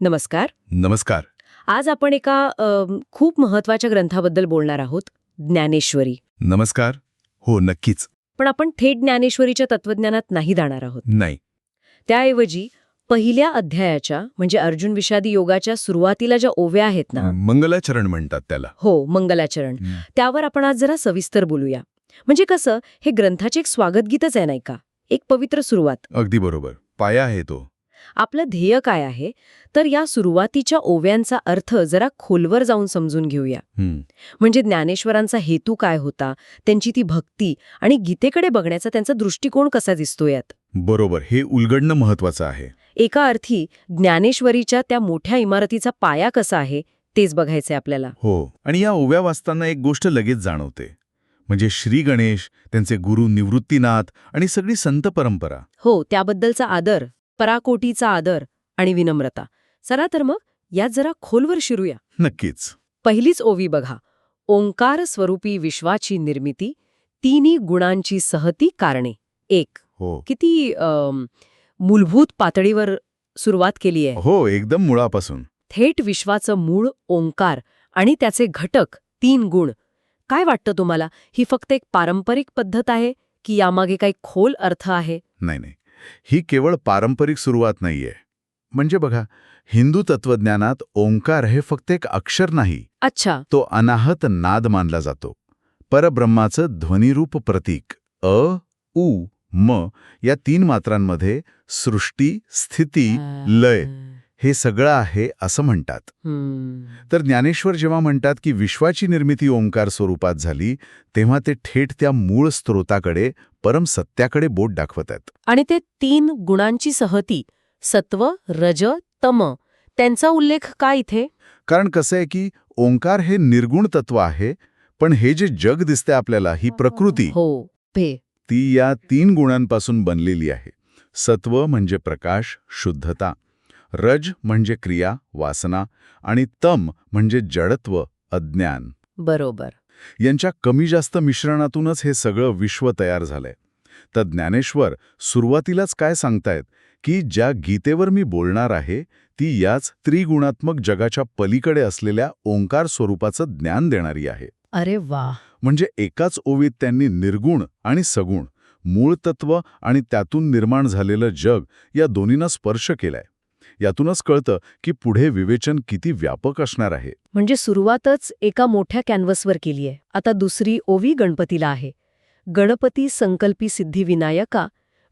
नमस्कार. नमस्कार. आज आपण एका खूप महत्त्वाच्या ग्रंथाबद्दल बोलणार आहोत ज्ञानेश्वरी. नमस्कार. हो नक्कीच. पण आपण थेट ज्ञानेश्वरीच्या तत्वज्ञानात नाही जाणार आहोत. नाही. त्याऐवजी पहिल्या अध्यायाच्या म्हणजे अर्जुन विषादी योगाच्या सुरुवातीला ज्या ओव्या आहेत ना. मंगलाचरण म्हणतात त्याला. हो मंगलाचरण. त्यावर आपण आज जरा सविस्तर बोलूया. म्हणजे कसं हे ग्रंथाचे एक स्वागतगीतच आहे नाही का? एक पवित्र सुरुवात. अगदी बरोबर. पाया आहे तो. आपलं ध्येय काय आहे? तर या सुरुवातीच्या ओव्यांचा अर्थ जरा खोलवर जाऊन समजून घेऊया. म्हणजे ज्ञानेश्वरांचा हेतू काय होता? त्यांची ती भक्ती आणि गीतेकडे बघण्याचा त्यांचा दृष्टिकोन कसा दिसतो यात? बरोबर हे उलगडणं महत्वाचं आहे. एका अर्थी ज्ञानेश्वरीच्या त्या मोठ्या इमारतीचा पाया कसा आहे तेच बघायचंय आपल्याला. हो आणि या ओव्या वाचताना एक गोष्ट लगेच जाणवते. म्हणजे श्री गणेश त्यांचे गुरु निवृत्तीनाथ आणि सगळी संत परंपरा. हो त्याबद्दलचा आदर. पराकोटीचा आदर आणि विनम्रता. चला तर मग यात जरा खोलवर शिरूया. नक्कीच. पहिलीच ओवी बघा. ओंकार स्वरूपी विश्वाची निर्मिती तिन्ही गुणांची सहती कारणे. एक. हो. किती मूलभूत पातळीवर सुरुवात केली आहे? हो एकदम मुळापासून. थेट विश्वाचं मूळ ओंकार आणि त्याचे घटक तीन गुण. काय वाटतं तुम्हाला? ही फक्त एक पारंपरिक पद्धत आहे की यामागे काही खोल अर्थ आहे? नाही नाही. ही केवळ पारंपरिक सुरुवात नाहीये. म्हणजे बघा हिंदू तत्वज्ञानात ओंकार हे फक्त एक अक्षर नाही. अच्छा. तो अनाहत नाद मानला जातो. परब्रह्माचं ध्वनिरूप प्रतीक अ उ म या तीन मात्रांमध्ये सृष्टी स्थिती लय हे सगळं आहे असं म्हणतात. तर ज्ञानेश्वर जेव्हा म्हणतात की विश्वाची निर्मिती ओंकार स्वरूपात झाली तेव्हा ते थेट त्या मूळ स्त्रोताकडे परम सत्याकडे बोट दाखवत आहेत. आणि ते तीन गुणांची सहती सत्व रज तम त्यांचा उल्लेख का इथे? कारण कसं आहे की ओंकार हे निर्गुण तत्व आहे पण हे जे जग दिसते आपल्याला ही प्रकृती. हो पे ती या तीन गुणांपासून बनलेली आहे. सत्व म्हणजे प्रकाश शुद्धता. रज म्हणजे क्रिया वासना. आणि तम म्हणजे जडत्व अज्ञान. बरोबर. यांच्या कमी जास्त मिश्रणातूनच हे सगळं विश्व तयार झालंय. तर ज्ञानेश्वर सुरुवातीलाच काय सांगतायत? की ज्या गीतेवर मी बोलणार आहे ती याच त्रिगुणात्मक जगाच्या पलीकडे असलेल्या ओंकार स्वरूपाचं ज्ञान देणारी आहे. अरे वा! म्हणजे एकाच ओवीत त्यांनी निर्गुण आणि सगुण मूळ तत्व आणि त्यातून निर्माण झालेलं जग या दोन्हींना स्पर्श केलाय. यातूनच कळतं की पुढे विवेचन किती व्यापक असणार आहे. म्हणजे सुरुवातच एका मोठ्या कॅनव्हसवर केली आहे आता दुसरी ओवी गणपतीला आहे. गणपती संकल्पी सिद्धिविनायका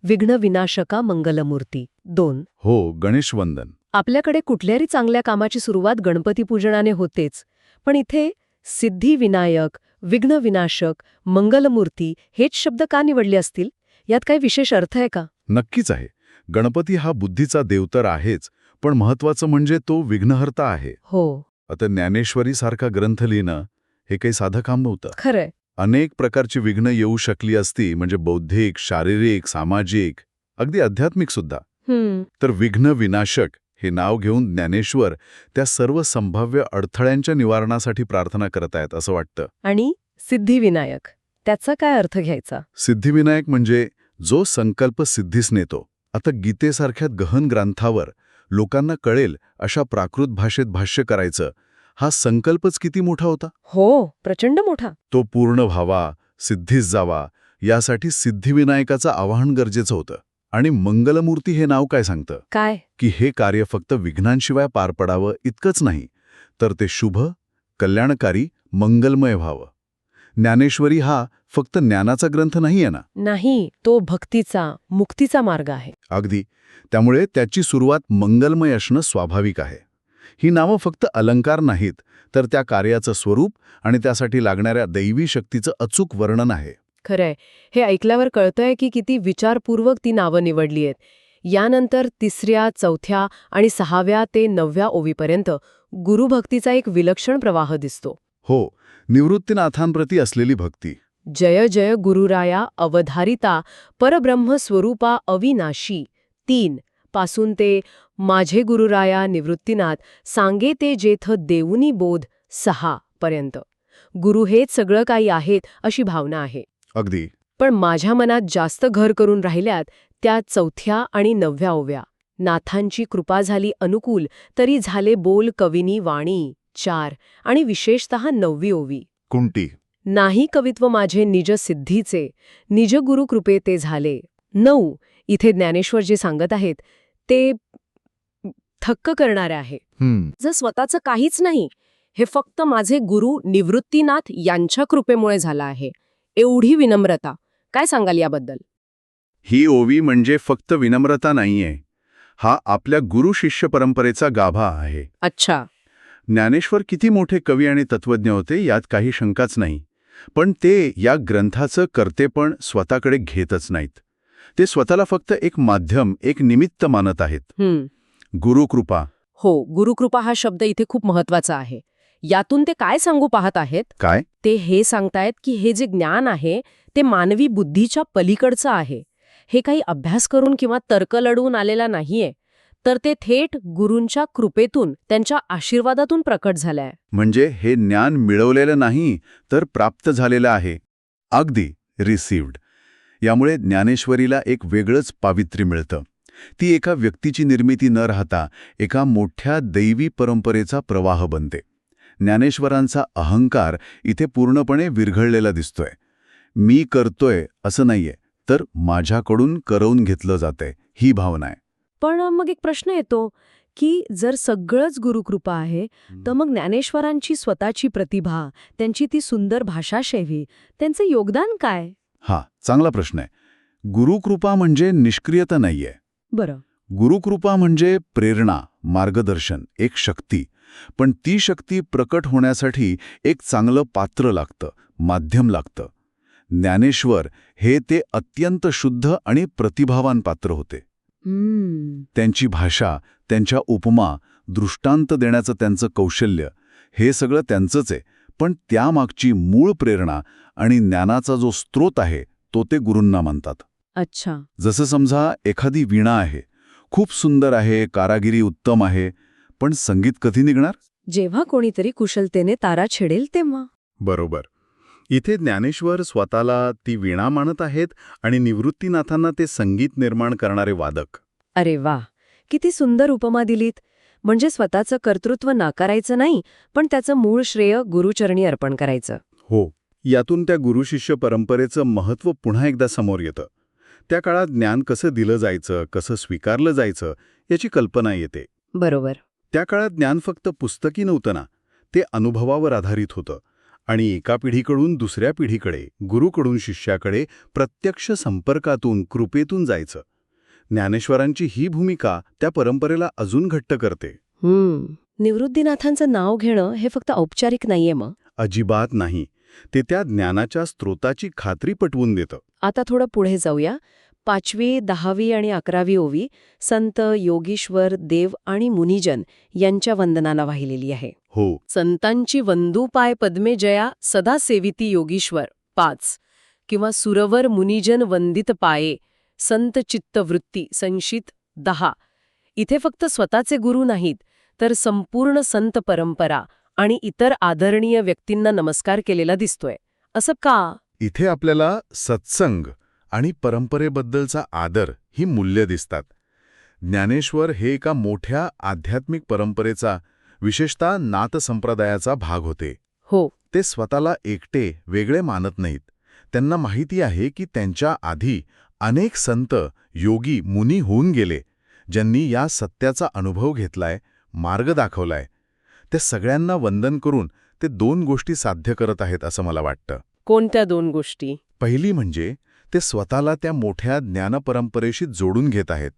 विघ्न विनाशका मंगलमूर्ती. दोन. हो गणेशवंदन आपल्याकडे कुठल्याही चांगल्या कामाची सुरुवात गणपतीपूजनाने होतेच पण इथे सिद्धिविनायक विघ्न विनाशक मंगलमूर्ती हेच शब्द का निवडले असतील? यात काही विशेष अर्थ आहे का? नक्कीच आहे. गणपती हा बुद्धीचा देवतर आहेच पण महत्वाचं म्हणजे तो विघ्नहर्ता आहे. हो. आता ज्ञानेश्वरीसारखा ग्रंथ लिहिणं हे काही साधं काम नव्हतं. खरंय. अनेक प्रकारची विघ्न येऊ शकली असती म्हणजे बौद्धिक शारीरिक सामाजिक अगदी आध्यात्मिक सुद्धा. तर विघ्न विनाशक हे नाव घेऊन ज्ञानेश्वर त्या सर्व संभाव्य अडथळ्यांच्या निवारणासाठी प्रार्थना करत आहेत असं वाटतं. आणि सिद्धिविनायक त्याचा काय अर्थ घ्यायचा? सिद्धिविनायक म्हणजे जो संकल्प सिद्धीस नेतो. आता गीतेसारख्या गहन ग्रंथावर लोकांना कळेल अशा प्राकृत भाषेत भाष्य करायचं हा संकल्पच किती मोठा होता? हो प्रचंड मोठा. तो पूर्ण व्हावा सिद्धीस जावा यासाठी सिद्धिविनायकाचं आवाहन गरजेचं होतं. आणि मंगलमूर्ती हे नाव काय सांगतं? काय? की हे कार्य फक्त विघ्नांशिवाय पार पडावं इतकंच नाही तर ते शुभ कल्याणकारी मंगलमय व्हावं. ज्ञानेश्वरी हा फक्त ज्ञानाचा ग्रंथ नाहीये ना? नाही तो भक्तीचा मुक्तीचा मार्ग आहे. अगदी. त्यामुळे त्याची सुरुवात मंगलमय असणं स्वाभाविक आहे. ही नावं फक्त अलंकार नाहीत तर त्या कार्याचं स्वरूप आणि त्यासाठी लागणाऱ्या दैवी शक्तीचं अचूक वर्णन आहे. खरंय. हे ऐकल्यावर कळतंय की किती विचारपूर्वक ती नावं निवडली आहेत यानंतर तिसऱ्या चौथ्या आणि सहाव्या ते नवव्या ओवीपर्यंत गुरुभक्तीचा एक विलक्षण प्रवाह दिसतो. हो निवृत्तीनाथांप्रती असलेली भक्ती. जय जय गुरुराया अवधारिता परब्रह्म स्वरूपा अविनाशी. तीन पासून ते माझे गुरुराया निवृत्तीनाथ सांगे ते जेथ देऊनी बोध सहा पर्यंत. गुरु हेच सगळं काही आहेत अशी भावना आहे. अगदी. पण माझ्या मनात जास्त घर करून राहिल्यात त्या चौथ्या आणि नवव्या ओव्या. नाथांची कृपा झाली अनुकूल तरी झाले बोल कविनी वाणी चार आणि विशेषत नववी ओवी. कुंटी नाही कवित्व माझे निज सिद्धीचे निज गुरु कृपे ते झाले. नऊ इथे ज्ञानेश्वर जे सांगत आहेत ते थक्क करणारे आहे. हम्म. जर स्वतःचं काहीच नाही हे फक्त माझे गुरु निवृत्तीनाथ यांच्या कृपेमुळे झालं आहे. एवढी विनम्रता. काय सांगाल याबद्दल? ही ओवी म्हणजे फक्त विनम्रता नाहीये. हा आपल्या गुरु शिष्य परंपरेचा गाभा आहे. अच्छा. ज्ञानेश्वर किती मोठे कवी आणि तत्वज्ञ होते यात काही शंकाच नाही. पण ते या ग्रंथाचं कर्तेपण स्वतःकडे घेतच नाहीत. ते स्वतःला फक्त एक माध्यम एक निमित्त मानत आहेत. गुरुकृपा. हो गुरुकृपा हा शब्द इथे खूप महत्त्वाचा आहे. यातून ते काय सांगू पाहत आहेत? काय? ते हे सांगतायत की हे जे ज्ञान आहे ते मानवी बुद्धीच्या पलीकडचं आहे. हे काही अभ्यास करून किंवा तर्क लढवून आलेला नाहीये तर ते थेट गुरूंच्या कृपेतून त्यांच्या आशीर्वादातून प्रकट झालंय. म्हणजे हे ज्ञान मिळवलेलं नाही तर प्राप्त झालेलं आहे. अगदी रिसिव्ड. यामुळे ज्ञानेश्वरीला एक वेगळंच पावित्र्य मिळतं. ती एका व्यक्तीची निर्मिती न राहता एका मोठ्या दैवी परंपरेचा प्रवाह बनते. ज्ञानेश्वरांचा अहंकार इथे पूर्णपणे विरघळलेला दिसतोय. मी करतोय असं नाहीये तर माझ्याकडून करवून घेतलं जातंय ही भावना आहे. पण मग एक प्रश्न येतो की जर सगळंच गुरुकृपा आहे तर मग ज्ञानेश्वरांची स्वतःची प्रतिभा त्यांची ती सुंदर भाषाशैली त्यांचं योगदान काय? हा चांगला प्रश्न आहे. गुरुकृपा म्हणजे निष्क्रियता नाहीये. बरं. गुरुकृपा म्हणजे प्रेरणा मार्गदर्शन एक शक्ती. पण ती शक्ती प्रकट होण्यासाठी एक चांगलं पात्र लागतं माध्यम लागतं. ज्ञानेश्वर हे ते अत्यंत शुद्ध आणि प्रतिभावान पात्र होते. हम्म. त्यांची भाषा त्यांच्या उपमा दृष्टांत देण्याचं त्यांचं कौशल्य हे सगळं त्यांचंच आहे. पण त्यामागची मूळ प्रेरणा आणि ज्ञानाचा जो स्रोत आहे तो ते गुरूंना मानतात. अच्छा. जसं समजा एखादी वीणा आहे खूप सुंदर आहे कारागिरी उत्तम आहे पण संगीत कधी निघणार? जेव्हा कोणीतरी कुशलतेने तारा छेडेल तेव्हा. बरोबर. इथे ज्ञानेश्वर स्वतःला ती वीणा मानत आहेत आणि निवृत्तीनाथांना ते संगीत निर्माण करणारे वादक. अरे वा किती सुंदर उपमा दिलीत. म्हणजे स्वतःचं कर्तृत्व नाकारायचं नाही पण त्याचं मूळ श्रेय गुरुचरणी अर्पण करायचं. हो. यातून त्या गुरुशिष्य परंपरेचं महत्त्व पुन्हा एकदा समोर येतं. त्या काळात ज्ञान कसं दिलं जायचं कसं स्वीकारलं जायचं याची कल्पना येते. बरोबर. त्या काळात ज्ञान फक्त पुस्तकी नव्हतं ना ते अनुभवावर आधारित होतं. आणि एका पिढीकडून दुसऱ्या पिढीकडे गुरुकडून शिष्याकडे प्रत्यक्ष संपर्कातून कृपेतून जायचं. ज्ञानेश्वरांची ही भूमिका त्या परंपरेला अजून घट्ट करते. निवृत्तीनाथांचं नाव घेणं हे फक्त औपचारिक नाहीये मग? अजिबात नाही. ते त्या ज्ञानाच्या स्रोताची खात्री पटवून देतं. आता थोडं पुढे जाऊया. पाचवी दहावी आणि अकरावी ओवी संत योगीश्वर देव आणि मुनिजन यांच्या वंदनाला वाहिलेली आहे. हो. संतांची वंदूपाय पद्मे जया सदा सेविती योगीश्वर. पाच. किंवा सुरवर मुनिजन वंदित पाये संत चित्तवृत्ती संशित दहा. इथे फक्त स्वतःचे गुरु नाहीत तर संपूर्ण संत परंपरा आणि इतर आदरणीय व्यक्तींना नमस्कार केलेला दिसतोय. असं का? इथे आपल्याला सत्संग आणि परंपरेबद्दलचा आदर ही मूल्य दिसतात. ज्ञानेश्वर हे एका मोठ्या आध्यात्मिक परंपरेचा विशेषतः नाथसंप्रदायाचा भाग होते. हो. ते स्वतःला एकटे वेगळे मानत नाहीत. त्यांना माहिती आहे की त्यांच्या आधी अनेक संत योगी मुनी होऊन गेले ज्यांनी या सत्याचा अनुभव घेतलाय मार्ग दाखवलाय त्या सगळ्यांना वंदन करून ते दोन गोष्टी साध्य करत आहेत असं मला वाटतं. कोणत्या दोन गोष्टी? पहिली म्हणजे ते स्वतःला त्या मोठ्या ज्ञानपरंपरेशी जोडून घेत आहेत.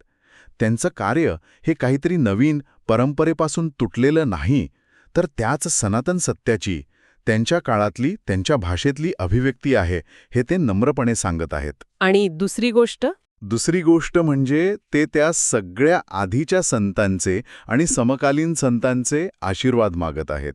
त्यांचं कार्य हे काहीतरी नवीन परंपरेपासून तुटलेलं नाही तर त्याच सनातन सत्याची त्यांच्या काळातली त्यांच्या भाषेतली अभिव्यक्ती आहे हे ते नम्रपणे सांगत आहेत. आणि दुसरी गोष्ट? दुसरी गोष्ट म्हणजे ते त्या सगळ्या आधीच्या संतांचे आणि समकालीन संतांचे आशीर्वाद मागत आहेत.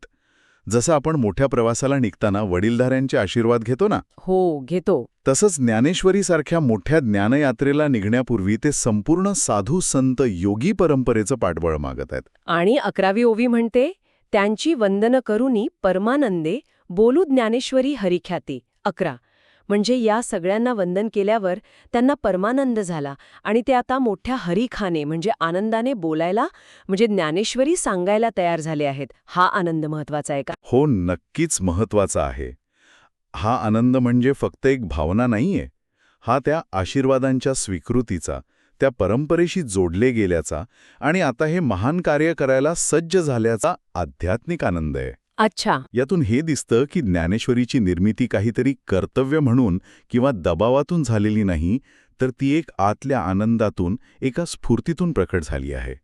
जसं आपण मोठ्या प्रवासाला निघताना वडीलधाऱ्यांचे आशीर्वाद घेतो ना? हो घेतो. तसंच ज्ञानेश्वरीसारख्या मोठ्या ज्ञानयात्रेला निघण्यापूर्वी ते संपूर्ण साधू संत योगी परंपरेचं पाठबळ मागत आहेत. आणि अकरावी ओवी म्हणते त्यांची वंदन करुनी परमानंदे बोलू ज्ञानेश्वरी हरिख्याती. अकरा. म्हणजे या सगळ्यांना वंदन केल्यावर त्यांना परमानंद झाला आणि ते आता मोठ्या हरिखाने म्हणजे आनंदाने बोलायला म्हणजे ज्ञानेश्वरी सांगायला तयार झाले आहेत. हा आनंद महत्त्वाचा आहे का? हो नक्कीच महत्त्वाचा आहे. हा आनंद म्हणजे फक्त एक भावना नाहीये. हा त्या आशीर्वादांच्या स्वीकृतीचा त्या परंपरेशी जोडले गेल्याचा आणि आता हे महान कार्य करायला सज्ज झाल्याचा आध्यात्मिक आनंद आहे. अच्छा. यातून हे दिसतं की ज्ञानेश्वरीची निर्मिती काहीतरी कर्तव्य म्हणून किंवा दबावातून झालेली नाही तर ती एक आतल्या आनंदातून एका स्फूर्तीतून प्रकट झाली आहे.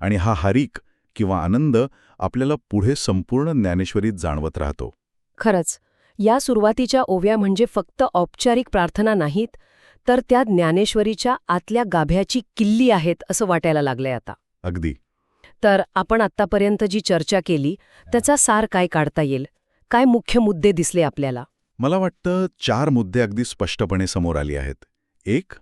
आणि हा हरिक किंवा आनंद आपल्याला पुढे संपूर्ण ज्ञानेश्वरीत जाणवत राहतो. खरंच या सुरुवातीच्या ओव्या म्हणजे फक्त औपचारिक प्रार्थना नाहीत तर त्या ज्ञानेश्वरीच्या आतल्या गाभ्याची किल्ली आहेत असं वाटायला लागलंय आता. अगदी. तर आपण आत्तापर्यंत जी चर्चा केली त्याचा सार काय काढता येईल? काय मुख्य मुद्दे दिसले आपल्याला? मला वाटतं चार मुद्दे अगदी स्पष्टपणे समोर आली आहेत. एक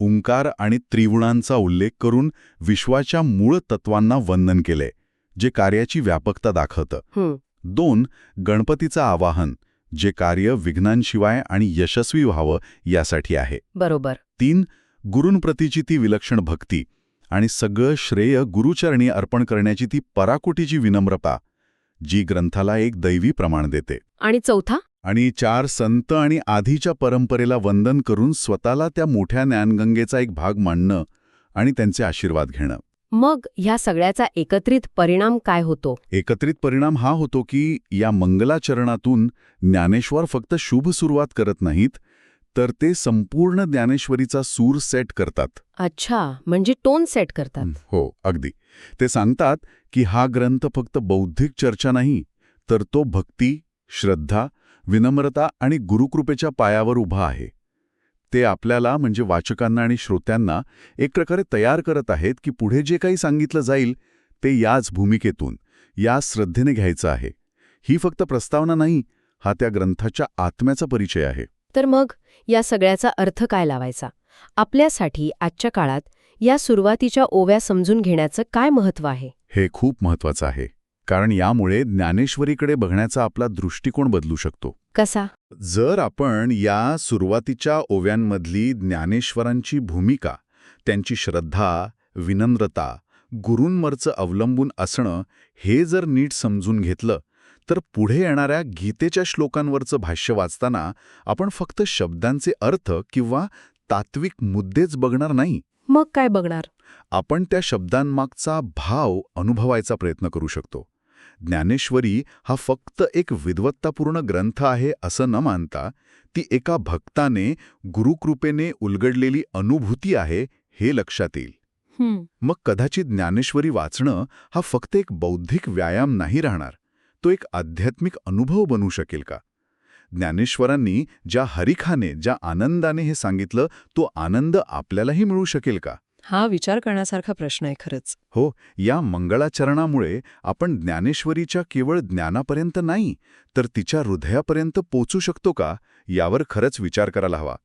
ओंकार आणि त्रिगुणांचा उल्लेख करून विश्वाच्या मूळ तत्वांना वंदन केले जे कार्याची व्यापकता दाखवतं. दोन गणपतीचं आवाहन जे कार्य विघ्नांशिवाय आणि यशस्वी व्हावं यासाठी आहे. बरोबर. तीन गुरूंप्रतीची ती विलक्षण भक्ती आणि सगळं श्रेय गुरुचरणी अर्पण करण्याची ती पराकोटीची विनम्रता जी ग्रंथाला एक दैवी प्रमाण देते. आणि चौथा? आणि चार संत आणि आधीच्या परंपरेला वंदन करून स्वतःला त्या मोठ्या ज्ञानगंगेचा एक भाग मांडणं आणि त्यांचे आशीर्वाद घेणं. मग ह्या सगळ्याचा एकत्रित परिणाम काय होतो? एकत्रित परिणाम हा होतो की या मंगलाचरणातून ज्ञानेश्वर फक्त शुभ सुरुवात करत नाहीत तर ते संपूर्ण ज्ञानेश्वरीचा सूर सेट करतात. अच्छा म्हणजे टोन सेट करतात. हो अगदी. ते सांगतात की हा ग्रंथ फक्त बौद्धिक चर्चा नाही तर तो भक्ती श्रद्धा विनम्रता आणि गुरुकृपेच्या पायावर उभा आहे. ते आपल्याला म्हणजे वाचकांना आणि श्रोत्यांना एक प्रकारे तयार करत आहेत की पुढे जे काही सांगितलं जाईल ते याच भूमिकेतून या श्रद्धेने घ्यायचं आहे. ही फक्त प्रस्तावना नाही हा त्या ग्रंथाच्या आत्म्याचा परिचय आहे. तर मग या सगळ्याचा अर्थ काय लावायचा? आपल्यासाठी आजच्या काळात या सुरुवातीच्या ओव्या समजून घेण्याचं काय महत्त्व आहे? हे खूप महत्वाचं आहे कारण यामुळे ज्ञानेश्वरीकडे बघण्याचा आपला दृष्टिकोन बदलू शकतो. कसा? जर आपण या सुरुवातीच्या ओव्यांमधली ज्ञानेश्वरांची भूमिका त्यांची श्रद्धा विनम्रता गुरूंवरचं अवलंबून असणं हे जर नीट समजून घेतलं तर पुढे येणाऱ्या गीतेच्या श्लोकांवरचं भाष्य वाचताना आपण फक्त शब्दांचे अर्थ किंवा तात्विक मुद्देच बघणार नाही. मग काय बघणार? आपण त्या शब्दांमागचा भाव अनुभवायचा प्रयत्न करू शकतो. ज्ञानेश्वरी हा फक्त एक विद्वत्तापूर्ण ग्रंथ आहे असं न मानता ती एका भक्ताने गुरुकृपेने उलगडलेली अनुभूती आहे हे लक्षात येईल. मग कदाचित ज्ञानेश्वरी वाचणं हा फक्त एक बौद्धिक व्यायाम नाही राहणार. तो एक आध्यात्मिक अनुभव बनू शकेल का? ज्ञानेश्वरांनी ज्या हरिखाने ज्या आनंदाने हे सांगितलं तो आनंद आपल्यालाही मिळू शकेल का? हा विचार करण्यासारखा प्रश्न आहे खरंच. हो या मंगळाचरणामुळे आपण ज्ञानेश्वरीच्या केवळ ज्ञानापर्यंत नाही तर तिच्या हृदयापर्यंत पोचू शकतो का? यावर खरंच विचार करायला हवा.